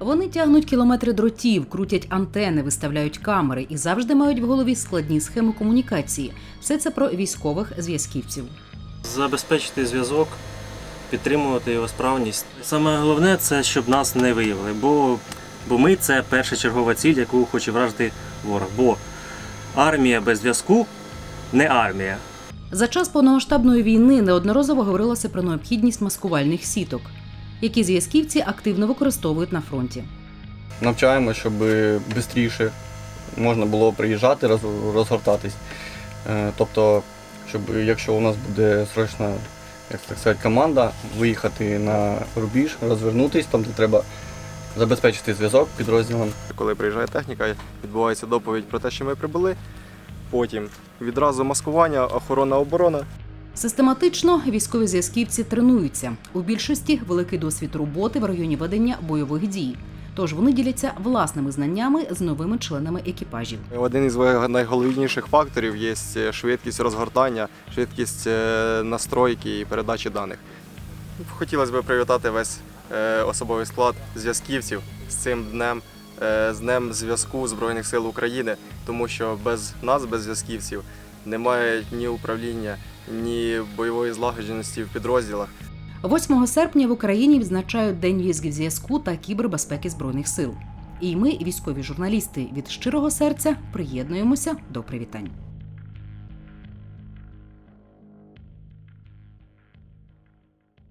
Вони тягнуть кілометри дротів, крутять антени, виставляють камери і завжди мають в голові складні схеми комунікації. Все це про військових зв'язківців. Забезпечити зв'язок, підтримувати його справність. Саме головне це щоб нас не виявили, бо, бо ми це першочергова ціль, яку хоче вражити ворог. Бо армія без зв'язку не армія. За час повномасштабної війни неодноразово говорилося про необхідність маскувальних сіток, які зв'язківці активно використовують на фронті. навчаємо, щоб швидше можна було приїжджати, розгортатись. Е, Тобто, щоб якщо у нас буде срочна, як так сказати, команда, виїхати на рубіж, розвернутись, там де треба забезпечити зв'язок підрозділом. Коли приїжджає техніка, відбувається доповідь про те, що ми прибули. Потім відразу маскування, охорона оборона. Систематично військові зв'язківці тренуються. У більшості великий досвід роботи в районі ведення бойових дій. Тож вони діляться власними знаннями з новими членами екіпажів. Один із найголовніших факторів є швидкість розгортання, швидкість е, настройки і передачі даних. Хотілося б привітати весь е, особовий склад зв'язківців з цим днем, е, з днем зв'язку Збройних сил України, тому що без нас, без зв'язківців, немає ні управління, ні бойової злагодженості в підрозділах. 8 серпня в Україні відзначають День візгів зв'язку та кібербезпеки збройних сил. І ми, військові журналісти, від щирого серця приєднуємося до привітань.